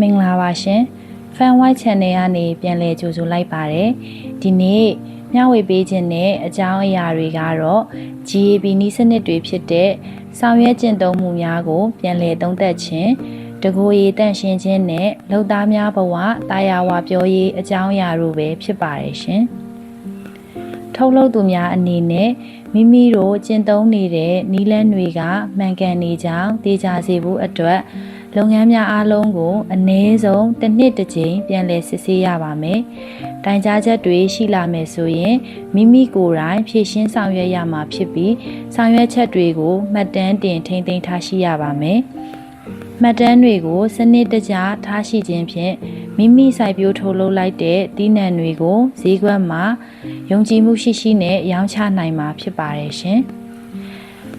မင်္ဂလာပါရှင် Fan White Channel ကနေပြန်လည်ကြိုဆိုလိုက်ပါတယ်ဒီနေ့မျှဝေပေးခြင်းနဲ့အကြောင်းအရာတွေကတော့ GAB နီးစနစ်တွေဖြစ်တဲ့ဆောင်ရွက်ကျင့်သုံးမှုများကို ပြန်လည်သုံးသပ်ခြင်းတကိုယ်ရည်တန့်ရှင်းခြင်းနဲ့လုံသားများဘဝတာယာဝပြောရေးအကြောင်းအရာတို့ပဲဖြစ်ပါတယ်ရှင်ထုတ်လုပ်သူများအနေနဲ့မိမိတို့ကျင့်သုံးနေတဲ့နီးလန်းတွေကမှန်ကန်နေကြောင်းသိကြစေဖို့အတွက် လုပ်ငန်းများအားလုံးကိုအနည်းဆုံးတစ်နှစ်တစ်ကြိမ်ပြန်လည်စစ်ဆေးရပါမယ်။တိုင်ကြားချက်တွေရှိလာမယ်ဆိုရင်မိမိကိုယ်တိုင်ဖြည့်ရှင်းဆောင်ရွက်ရမှာဖြစ်ပြီးဆောင်ရွက်ချက်တွေကိုမှတ်တမ်းတင်ထိန်းသိမ်းထားရှိရပါမယ်။မှတ်တမ်းတွေကိုစနစ်တကျထားရှိခြင်းဖြင့်မိမိစိုက်ပျိုးထုတ်လုပ်လိုက်တဲ့သီးနှံတွေကိုဈေးကွက်မှာယုံကြည်မှုရှိရှိနဲ့ရောင်းချနိုင်မှာဖြစ်ပါတယ်ရှင်။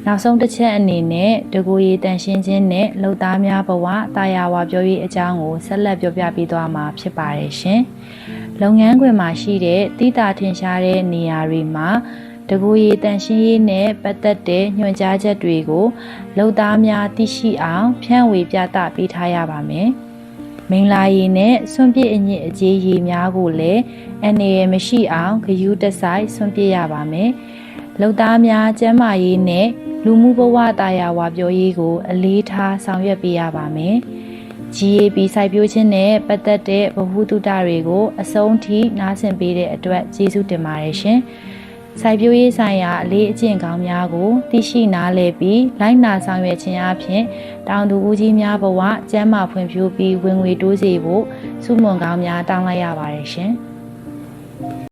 နောက်ဆုံးတစ်ချက်အနေနဲ့တကူရီတန်ရှင်းခြင်းနဲ့လှုပ်သားများဘဝတာယာဝပြောရေးအကြောင်းကိုဆက်လက်ပြောပြပေးသွားမှာဖြစ်ပါတယ်ရှင်။လုပ်ငန်းခွင်မှာရှိတဲ့တိတာထင်ရှားတဲ့နေရာတွေမှာတကူရီတန်ရှင်းရေးနဲ့ပတ်သက်တဲ့ညွှန်ကြားချက်တွေကိုလှုပ်သားများသိရှိအောင်ဖြန့်ဝေပြသပေးထားရပါမယ်။မင်္ဂလာရည်နဲ့ဆွန့်ပစ်အညစ်အကြေးရည်များကိုလည်းအနေရမရှိအောင်ဂယူးတဆိုင်ဆွန့်ပစ်ရပါမယ်။လှုပ်သားများကျန်းမာရေးနဲ့ လူမှုဘဝတာယာဝပြောရေးကို အလေးထားဆောင်ရွက်ပေးရပါမယ်။ GAB စိုက်ပျိုးခြင်းနဲ့ပတ်သက်တဲ့ဗဟုသုတတွေကို အဆုံးထိနားဆင်ပေးတဲ့အတွက်ကျေးဇူးတင်ပါတယ်ရှင်။စိုက်ပျိုးရေးဆိုင်ရာအလေးအကျင့်ကောင်းများကိုသိရှိနားလည်ပြီးလိုက်နာဆောင်ရွက်ခြင်းအပြင်တောင်သူဦးကြီးများဘဝကျန်းမာဖွံ့ဖြိုးပြီးဝင်ငွေတိုးစေဖို့စုမွန်ကောင်းများတောင်းလိုက်ရပါတယ်ရှင်။